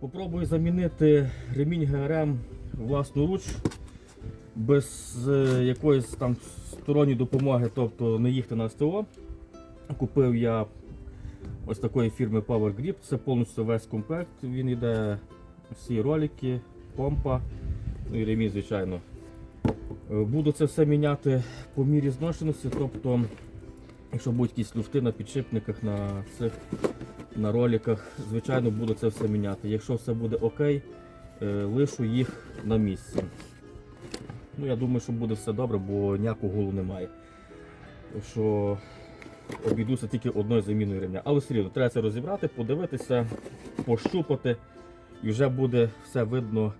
Попробую замінити ремінь ГРМ власноруч без е, якоїсь там сторонньої допомоги, тобто не їхати на СТО. Купив я ось такої фірми Power Grip. Це повністю весь комплект. Він йде всі ролики, помпа, ну і ремінь, звичайно. Е, Буду це все міняти по мірі зношеності, тобто, якщо будуть якісь люфти на підшипниках, на цих на роликах, звичайно, буду це все міняти. Якщо все буде окей, е, лишу їх на місці. Ну, я думаю, що буде все добре, бо ніякого гулу немає. Що обійдуся тільки одною заміною ремня. Але все рівно, треба це розібрати, подивитися, пощупати, і вже буде все видно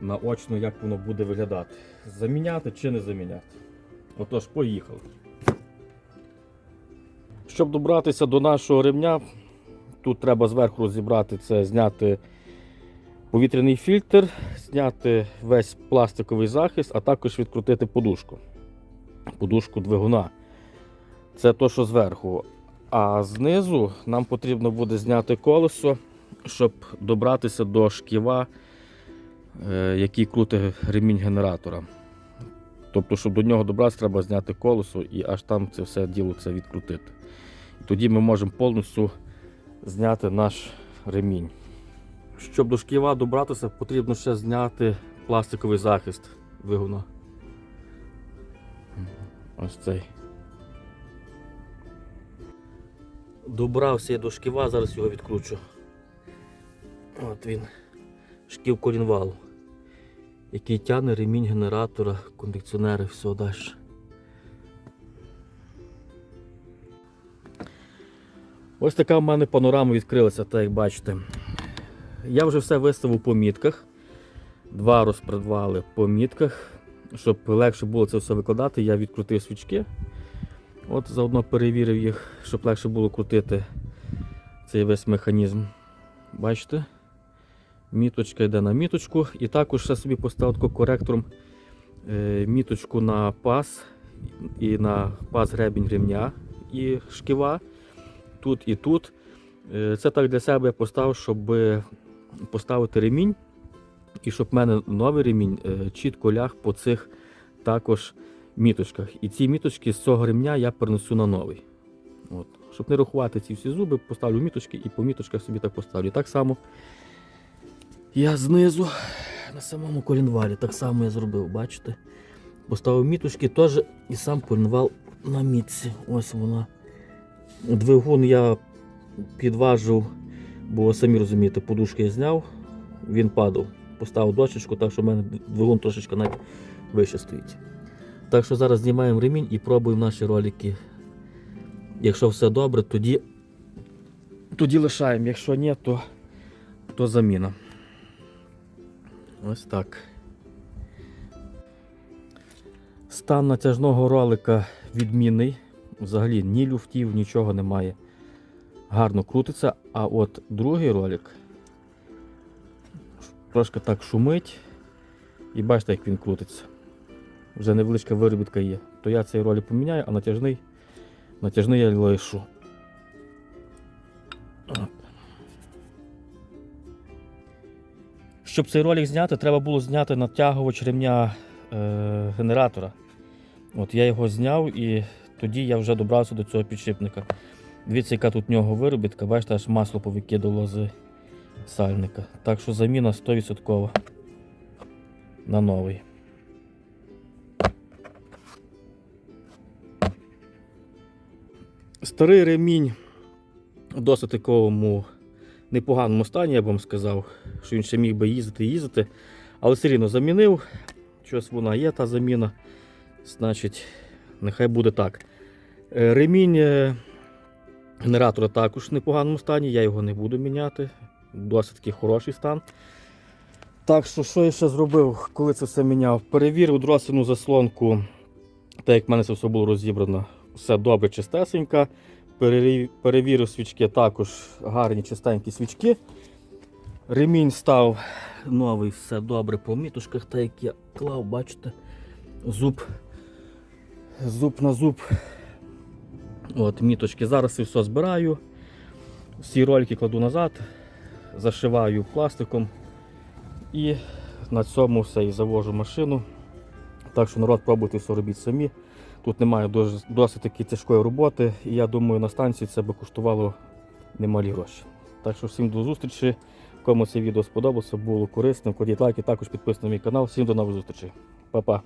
наочно, як воно буде виглядати. Заміняти чи не заміняти. Отож, поїхали. Щоб добратися до нашого ремня, тут треба зверху розібрати це, зняти повітряний фільтр, зняти весь пластиковий захист, а також відкрутити подушку. Подушку двигуна. Це то, що зверху. А знизу нам потрібно буде зняти колесо, щоб добратися до шківа, е, який крутить ремінь генератора. Тобто, щоб до нього добратися, треба зняти колесо і аж там це все діло це відкрутити. Тоді ми можемо повністю зняти наш ремінь. Щоб до шківа добратися, потрібно ще зняти пластиковий захист двигуна. Ось цей. Добрався я до шківа, зараз його відкручу. От він. Шків колінвалу, який тягне ремінь генератора, кондиціонери, все далі. Ось така в мене панорама відкрилася, так як бачите. Я вже все виставив по мітках. Два розпредвали по мітках. Щоб легше було це все викладати, я відкрутив свічки. От заодно перевірив їх, щоб легше було крутити цей весь механізм. Бачите? Міточка йде на міточку. І також ще собі поставив коректором е, міточку на паз і на паз гребінь ремня і шківа. Тут і тут. Е, Це так для себе я поставив, щоб поставити ремінь. І щоб в мене новий ремінь е, чітко ляг по цих також міточках. І ці міточки з цього ремня я перенесу на новий. От. Щоб не рахувати ці всі зуби, поставлю міточки і по міточках собі так поставлю. Так само я знизу на самому колінвалі так само я зробив, бачите? Поставив міточки теж і сам колінвал на мітці. Ось вона. Двигун я підважив, бо самі розумієте, подушки я зняв, він падав. Поставив дощечку, так що в мене двигун трошечки навіть вище стоїть. Так що зараз знімаємо ремінь і пробуємо наші ролики. Якщо все добре, тоді, тоді лишаємо. Якщо ні, то, то заміна. Ось так. Стан натяжного ролика відмінний. Взагалі ні люфтів, нічого немає. Гарно крутиться. А от другий ролик трошки так шумить. І бачите, як він крутиться. Вже невеличка виробітка є. То я цей ролик поміняю, а натяжний, натяжний я лишу. Щоб цей ролик зняти, треба було зняти натягувач ремня е, генератора. От Я його зняв і тоді я вже добрався до цього підшипника. Дивіться, яка тут в нього виробітка, бачите, аж масло повикидало з сальника. Так що заміна 100% на новий. Старий ремінь в досить такому непоганому стані, я б вам сказав, що він ще міг би їздити і їздити. Але все рівно замінив. Щось вона є, та заміна. Значить, нехай буде так. Е, Ремінь е, генератора також в непоганому стані, я його не буду міняти. Досить такий хороший стан. Так що, що я ще зробив, коли це все міняв? Перевірив дросину заслонку, так як в мене це все було розібрано, все добре, чистесенько. Перевірив свічки, також гарні чистенькі свічки. Ремінь став новий, все добре по мітушках, так як я клав, бачите, зуб, зуб на зуб. От, міточки. Зараз все збираю. Всі ролики кладу назад. зашиваю пластиком і на цьому все і завожу машину. Так що народ пробуйте все робіть самі. Тут немає досить таки тяжкої роботи, і я думаю, на станції це би коштувало немалі гроші. Так що всім до зустрічі. Кому це відео сподобалося, було корисним, кладіть лайки, також підписуйтесь на мій канал. Всім до нових зустрічей. Па-па.